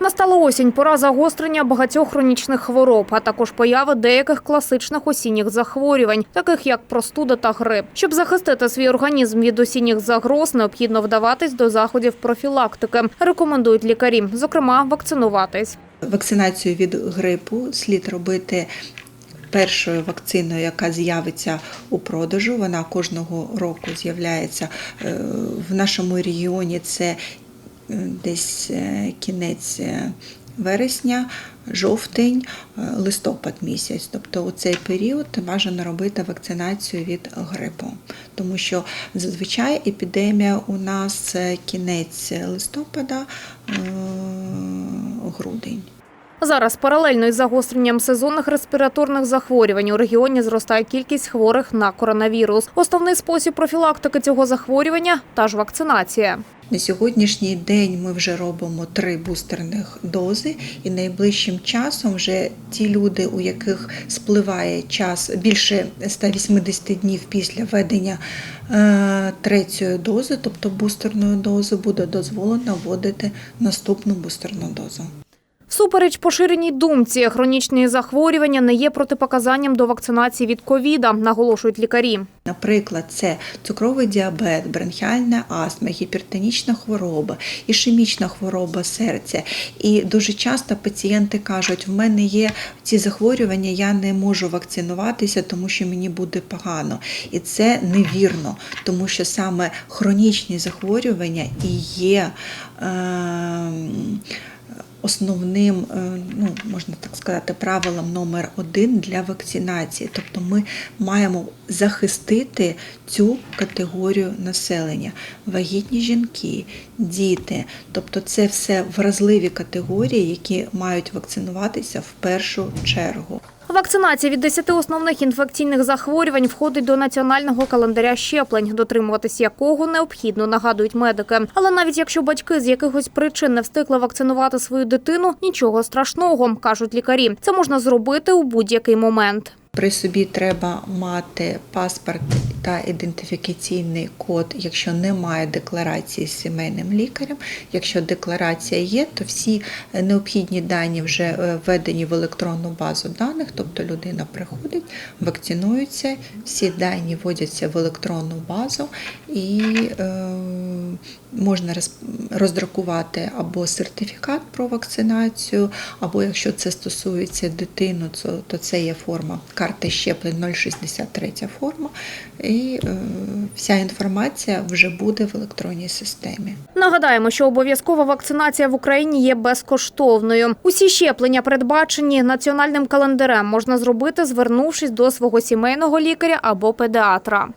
Настала осінь, пора загострення багатьох хронічних хвороб, а також появи деяких класичних осінніх захворювань, таких як простуда та грип. Щоб захистити свій організм від осінніх загроз, необхідно вдаватись до заходів профілактики. Рекомендують лікарі, зокрема, вакцинуватись. Вакцинацію від грипу слід робити першою вакциною, яка з'явиться у продажу. Вона кожного року з'являється Е, в нашому регіоні. Це десь е, кінець е, вересня, жовтень, е, листопад місяць. Тобто у цей період бажано робити вакцинацію від грипу, тому що зазвичай епідемія у нас кінець листопада, грудень. Зараз паралельно із загостренням сезонних респіраторних захворювань у регіоні зростає кількість хворих на коронавірус. Основний спосіб профілактики цього захворювання та ж вакцинація. На сьогоднішній день ми вже робимо три бустерних дози, і найближчим часом вже ті люди, у яких спливає час більше 180 днів після введення е, третьої дози, тобто бустерної дози, буде дозволено вводити наступну бустерну дозу. Всупереч поширеній думці, хронічні захворювання не є протипоказанням до вакцинації від ковіда, наголошують лікарі. Наприклад, це цукровий діабет, бронхіальна астма, гіпертонічна хвороба, ішемічна хвороба серця. І дуже часто пацієнти кажуть, в мене є ці захворювання, я не можу вакцинуватися, тому що мені буде погано. І це невірно, тому що саме хронічні захворювання і є. Е- Основним, е, ну можна так сказати, правилом номер один для вакцинації. Тобто ми маємо захистити цю категорію населення: вагітні жінки, діти. Тобто, це все вразливі категорії, які мають вакцинуватися в першу чергу. Вакцинація від 10 основних інфекційних захворювань входить до національного календаря щеплень, дотримуватись якого необхідно, нагадують медики. Але навіть якщо батьки з якихось причин не встигли вакцинувати свою дитину, нічого страшного, кажуть лікарі. Це можна зробити у будь-який момент. При собі треба мати паспорт та ідентифікаційний код, якщо немає декларації з сімейним лікарем. Якщо декларація є, то всі необхідні дані вже е, введені в електронну базу даних, тобто людина приходить, вакцинується, всі дані вводяться в електронну базу і е, можна роз- роздрукувати або сертифікат про вакцинацію, або якщо це стосується дитини, то це є форма карти щеплень 063 форма, і е, вся інформація вже буде в електронній системі. Нагадаємо, що обов'язкова вакцинація в Україні є безкоштовною. Усі щеплення, передбачені національним календарем, можна зробити, звернувшись до свого сімейного лікаря або педіатра.